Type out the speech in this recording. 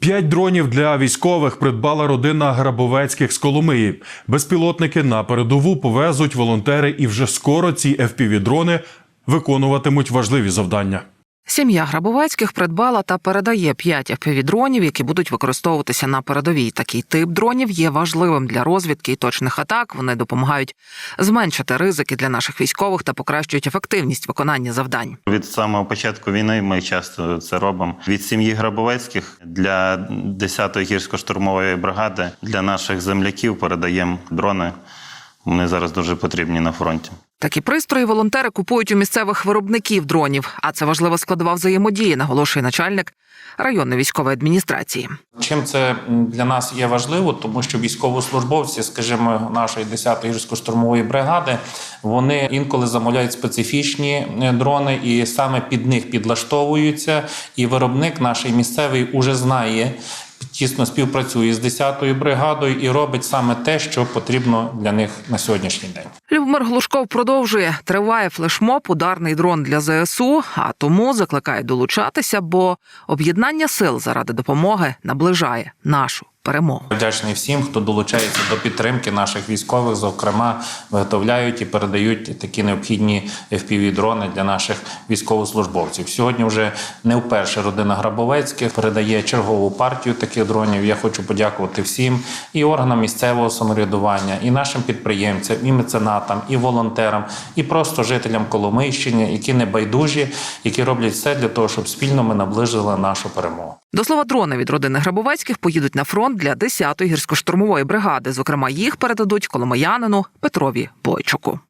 П'ять дронів для військових придбала родина Грабовецьких з Коломиї. Безпілотники на передову повезуть волонтери, і вже скоро ці FPV-дрони виконуватимуть важливі завдання. Сім'я Грабовецьких придбала та передає п'ять FPV-дронів, які будуть використовуватися на передовій. Такий тип дронів є важливим для розвідки і точних атак. Вони допомагають зменшити ризики для наших військових та покращують ефективність виконання завдань. Від самого початку війни ми часто це робимо. Від сім'ї Грабовецьких для 10-ї гірсько-штурмової бригади для наших земляків передаємо дрони. Вони зараз дуже потрібні на фронті. Такі пристрої волонтери купують у місцевих виробників дронів, а це важлива складова взаємодії, наголошує начальник районної військової адміністрації. Чим це для нас є важливо, тому що військовослужбовці, скажімо, нашої 10-ї гірсько-штурмової бригади, вони інколи замовляють специфічні е, дрони, і саме під них підлаштовуються. І виробник наш місцевий уже знає. Тісно співпрацює з 10-ю бригадою і робить саме те, що потрібно для них на сьогоднішній день. Любомир Глушков продовжує триває флешмоб, ударний дрон для ЗСУ. А тому закликає долучатися, бо об'єднання сил заради допомоги наближає нашу перемогу. Вдячний всім, хто долучається до підтримки наших військових, зокрема, виготовляють і передають такі необхідні FPV-дрони для наших військовослужбовців. Сьогодні вже не вперше родина Грабовецьких передає чергову партію таких дронів. Я хочу подякувати всім і органам місцевого самоврядування, і нашим підприємцям, і меценатам, і волонтерам, і просто жителям Коломийщини, які не байдужі, які роблять все для того, щоб спільно ми наближили нашу перемогу. До слова, дрони від родини Грабовецьких поїдуть на фронт для 10-ї гірсько-штурмової бригади. Зокрема, їх передадуть коломиянину Петрові Бойчуку.